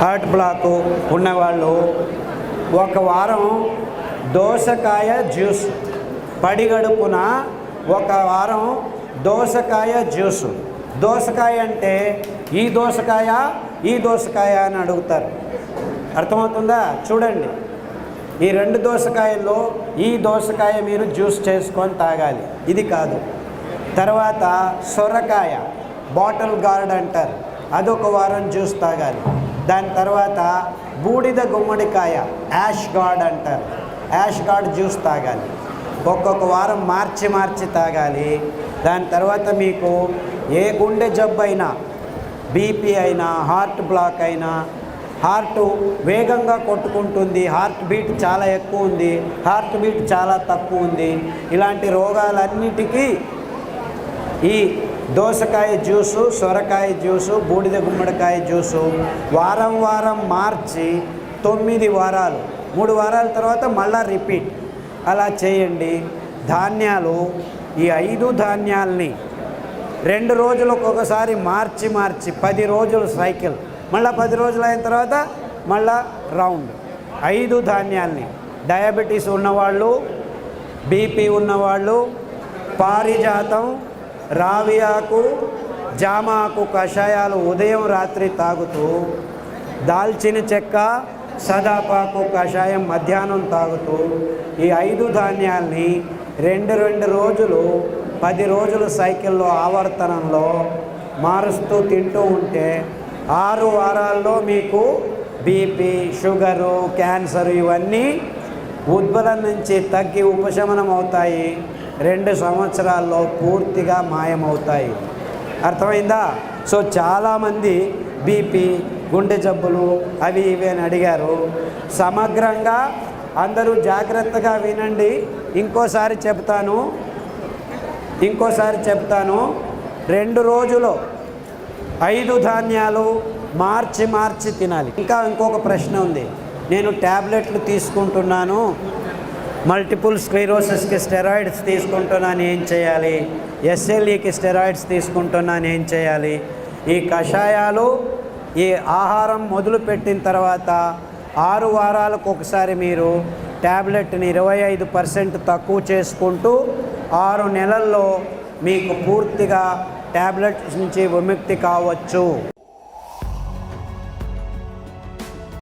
Heart block ఉన్నవాళ్ళు ఒక వారం దోసకాయ జ్యూస్ పడిగడుపున ఒక వారం దోసకాయ జ్యూస్. దోసకాయ అంటే ఈ దోసకాయ ఈ దోసకాయ అని అడుగుతారు. అర్థమవుతుందా? చూడండి. ఈ రెండు దోసకాయల్లో ఈ దోసకాయ మీరు జ్యూస్ చేసుకొని తాగాలి. ఇది కాదు. తర్వాత సొరకాయ బాటిల్ గార్డ్ అంటారు. అదొక వారం జ్యూస్ తాగాలి. దాని తర్వాత బూడిద గుమ్మడికాయ యాష్ గార్డ్ అంటారు. యాష్ గార్డ్ జ్యూస్ తాగాలి. ఒక్కొక్క వారం మార్చి మార్చి తాగాలి. దాని తర్వాత మీకు ఏ గుండె జబ్బు అయినా బీపీ అయినా హార్ట్ బ్లాక్ అయినా హార్ట్ వేగంగా కొట్టుకుంటుంది హార్ట్ బీట్ చాలా ఎక్కువ ఉంది హార్ట్ బీట్ చాలా తక్కువ ఉంది. ఇలాంటి రోగాలన్నిటికీ ఈ దోసకాయ జ్యూసు సొరకాయ జ్యూసు బూడిద గుమ్మడికాయ జ్యూసు. వారం వారం మార్చి తొమ్మిది వారాలు. మూడు వారాల తర్వాత మళ్ళా రిపీట్. అలా చేయండి. ధాన్యాలు ఈ ఐదు ధాన్యాల్ని రెండు రోజులకు ఒకసారి మార్చి మార్చి పది రోజులు సైకిల్. మళ్ళీ పది రోజులు అయిన తర్వాత మళ్ళా రౌండ్. ఐదు ధాన్యాల్ని. డయాబెటీస్ ఉన్నవాళ్ళు బీపీ ఉన్నవాళ్ళు పారిజాతం రావి ఆకు జామాకు కషాయాలు ఉదయం రాత్రి తాగుతూ దాల్చిన చెక్క సదాపాకు కషాయం మధ్యాహ్నం తాగుతూ ఈ ఐదు ధాన్యాల్ని రెండు రెండు రోజులు పది రోజులు సైకిల్లో ఆవర్తనంలో మారుస్తూ తింటూ ఉంటే ఆరు వారాల్లో మీకు బీపీ షుగరు క్యాన్సర్ ఇవన్నీ ఉద్బలం నుంచి తగ్గి ఉపశమనం అవుతాయి. రెండు సంవత్సరాల్లో పూర్తిగా మాయమవుతాయి. అర్థమైందా? సో చాలామంది బీపీ గుండె జబ్బులు అవి ఇవి అని అడిగారు. సమగ్రంగా అందరూ జాగ్రత్తగా వినండి. ఇంకోసారి చెప్తాను. ఇంకోసారి చెప్తాను. రెండు రోజులు ఐదు ధాన్యాలు మార్చి మార్చి తినాలి. ఇంకా ఇంకొక ప్రశ్న ఉంది. నేను ట్యాబ్లెట్లు తీసుకుంటున్నాను. మల్టిపుల్ స్క్లీరోసిస్కి స్టెరాయిడ్స్ తీసుకుంటున్నాను ఏం చేయాలి? ఎస్ఎల్ఈకి స్టెరాయిడ్స్ తీసుకుంటున్నాను ఏం చేయాలి? ఈ కషాయాలు ఈ ఆహారం మొదలుపెట్టిన తర్వాత ఆరు వారాలకు ఒకసారి మీరు ట్యాబ్లెట్ని ఇరవై ఐదు పర్సెంట్ తక్కువ చేసుకుంటూ ఆరు నెలల్లో మీకు పూర్తిగా ట్యాబ్లెట్స్ నుంచి విముక్తి కావచ్చు.